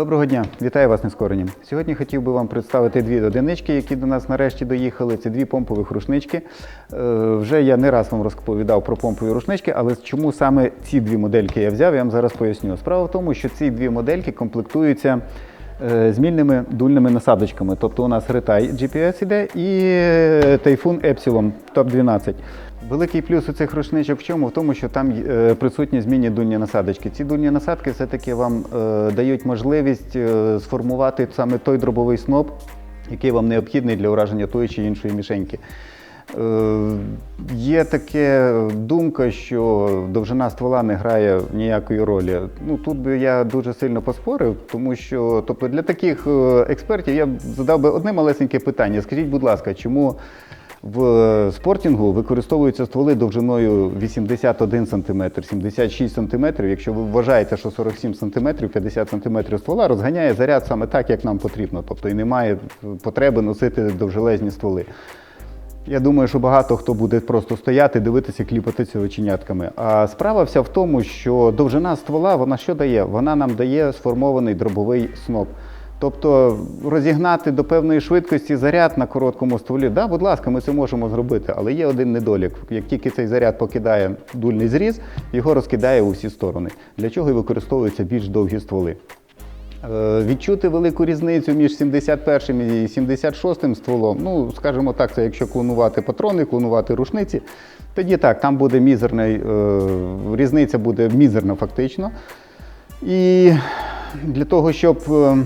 Доброго дня, вітаю вас нескорені. Сьогодні хотів би вам представити дві одинички, які до нас нарешті доїхали. Це дві помпових рушнички. Е, вже я не раз вам розповідав про помпові рушнички, але чому саме ці дві модельки я взяв, я вам зараз поясню. Справа в тому, що ці дві модельки комплектуються е, змінними дульними насадочками. Тобто у нас Ретай GPS іде і е, Typhoon Epsilon Top 12. Великий плюс у цих рушничок в чому? В тому, що там е, присутні змінні дульні насадочки. Ці дульні насадки все-таки вам е, дають можливість е, сформувати саме той дробовий сноп, який вам необхідний для ураження тої чи іншої мішеньки. Е, Є таке думка, що довжина ствола не грає ніякої ролі. Ну тут би я дуже сильно поспорив, тому що тобто для таких е, експертів я б задав би одне малесеньке питання. Скажіть, будь ласка, чому в спортінгу використовуються стволи довжиною 81 см, 76 см. Якщо ви вважаєте, що 47 см, 50 см ствола розганяє заряд саме так, як нам потрібно. Тобто і немає потреби носити довжелезні стволи. Я думаю, що багато хто буде просто стояти, дивитися, кліпатися оченятками. А справа вся в тому, що довжина ствола, вона що дає? Вона нам дає сформований дробовий сноп. Тобто розігнати до певної швидкості заряд на короткому стволі, да, будь ласка, ми це можемо зробити, але є один недолік. Як тільки цей заряд покидає дульний зріз, його розкидає у всі сторони. Для чого і використовуються більш довгі стволи. Е, Відчути велику різницю між 71 і 76 стволом, ну, скажімо так, це якщо клонувати патрони, клонувати рушниці, тоді так, там буде мізерний, е, різниця буде мізерна фактично. І для того, щоб е,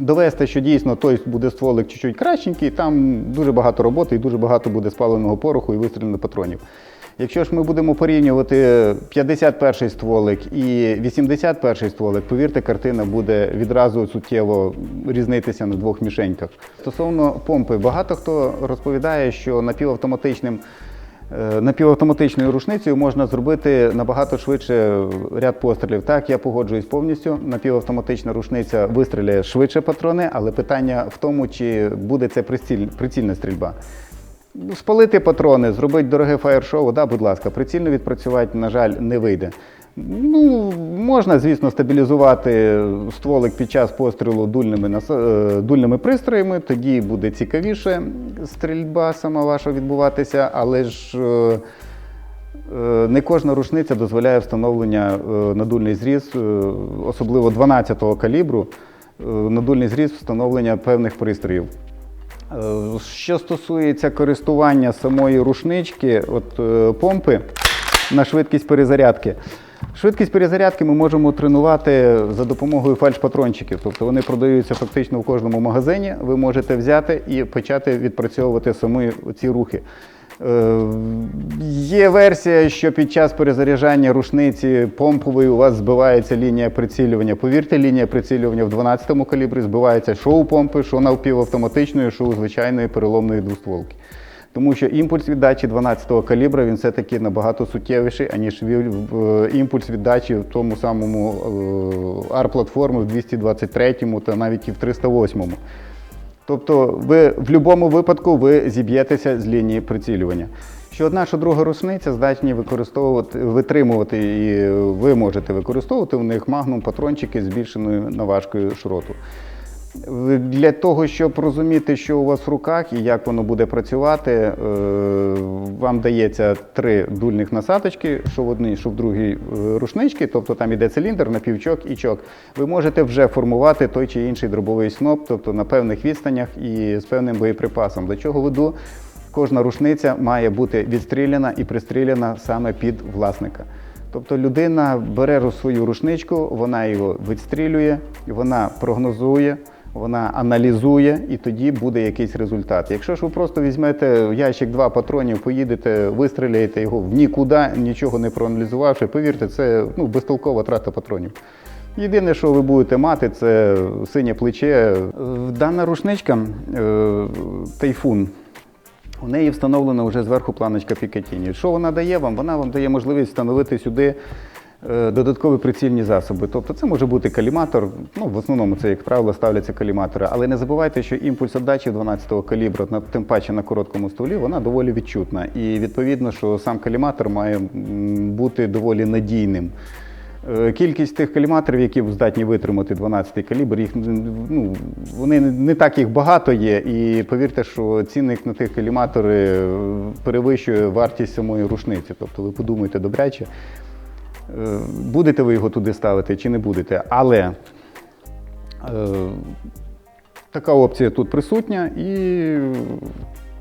довести, що дійсно той буде стволик чуть-чуть кращенький, там дуже багато роботи і дуже багато буде спаленого пороху і вистрілених патронів. Якщо ж ми будемо порівнювати 51-й стволик і 81-й стволик, повірте, картина буде відразу суттєво різнитися на двох мішеньках. Стосовно помпи, багато хто розповідає, що напівавтоматичним Е, Напівавтоматичною рушницею можна зробити набагато швидше ряд пострілів. Так, я погоджуюсь повністю. Напівавтоматична рушниця вистріляє швидше патрони, але питання в тому, чи буде це приціль, прицільна стрільба. Ну, Спалити патрони, зробити дороге фаєр-шоу, да, будь ласка, прицільно відпрацювати, на жаль, не вийде. Ну, можна, звісно, стабілізувати стволик під час пострілу дульними, нас- е, дульними пристроями, тоді буде цікавіше стрільба сама ваша відбуватися, але ж е, е, не кожна рушниця дозволяє встановлення надульний зріз, особливо 12-го калібру, надульний зріз встановлення певних пристроїв. Е, Що стосується користування самої рушнички, от е, помпи на швидкість перезарядки. Швидкість перезарядки ми можемо тренувати за допомогою фальш-патрончиків. Тобто вони продаються фактично в кожному магазині. Ви можете взяти і почати відпрацьовувати самі ці рухи. Е, Є версія, що під час перезаряджання рушниці помпової у вас збивається лінія прицілювання. Повірте, лінія прицілювання в 12-му калібрі збивається що у помпи, що напівавтоматичної, що у звичайної переломної двостволки. Тому що імпульс віддачі 12-го калібра він все-таки набагато суттєвіший, аніж імпульс віддачі в тому самому е, R-платформи в 223-му та навіть і в 308-му. Тобто ви в будь-якому випадку ви зіб'єтеся з лінії прицілювання. Що одна, що друга рушниця здатні використовувати, витримувати, і ви можете використовувати в них магнум патрончики збільшеною наважкою шроту. Для того, щоб розуміти, що у вас в руках і як воно буде працювати, е, вам дається три дульних насадочки, що в одній, що в другій е, рушничці, тобто там іде циліндр, напівчок і чок. Ви можете вже формувати той чи інший дробовий сноп, тобто на певних відстанях і з певним боєприпасом. До чого веду? Кожна рушниця має бути відстріляна і пристріляна саме під власника. Тобто людина бере свою рушничку, вона його відстрілює, вона прогнозує, вона аналізує, і тоді буде якийсь результат. Якщо ж ви просто візьмете ящик два патронів, поїдете, вистріляєте його в нікуди, нічого не проаналізувавши, повірте, це ну, безтолкова трата патронів. Єдине, що ви будете мати, це синє плече. Дана рушничка е, тайфун. У неї встановлена вже зверху планочка Пікатіні. Що вона дає вам? Вона вам дає можливість встановити сюди додаткові прицільні засоби. Тобто це може бути каліматор. Ну, в основному це, як правило, ставляться каліматори. Але не забувайте, що імпульс віддачі 12-го калібру, тим паче на короткому стволі, вона доволі відчутна. І відповідно, що сам каліматор має бути доволі надійним. Е, Кількість тих каліматорів, які здатні витримати 12-й калібр, їх ну, вони не- так їх багато є. І повірте, що цінник на тих каліматори е, перевищує вартість самої рушниці. Тобто ви подумайте добряче, е, будете ви його туди ставити чи не будете. Але е, така опція тут присутня, і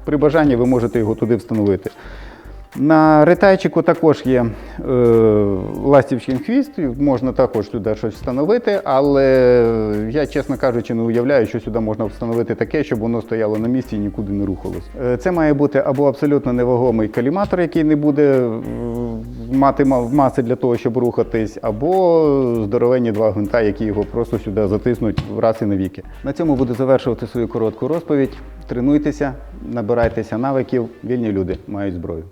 при бажанні ви можете його туди встановити. На ретайчику також є е, ластівчин хвіст, можна також туди щось встановити, але я, чесно кажучи, не уявляю, що сюди можна встановити таке, щоб воно стояло на місці і нікуди не рухалось. Е, Це має бути або абсолютно невагомий каліматор, який не буде е, мати ма- маси для того, щоб рухатись, або здоровенні два гвинта, які його просто сюди затиснуть раз і навіки. На цьому буду завершувати свою коротку розповідь. Тренуйтеся, набирайтеся навиків, вільні люди мають зброю.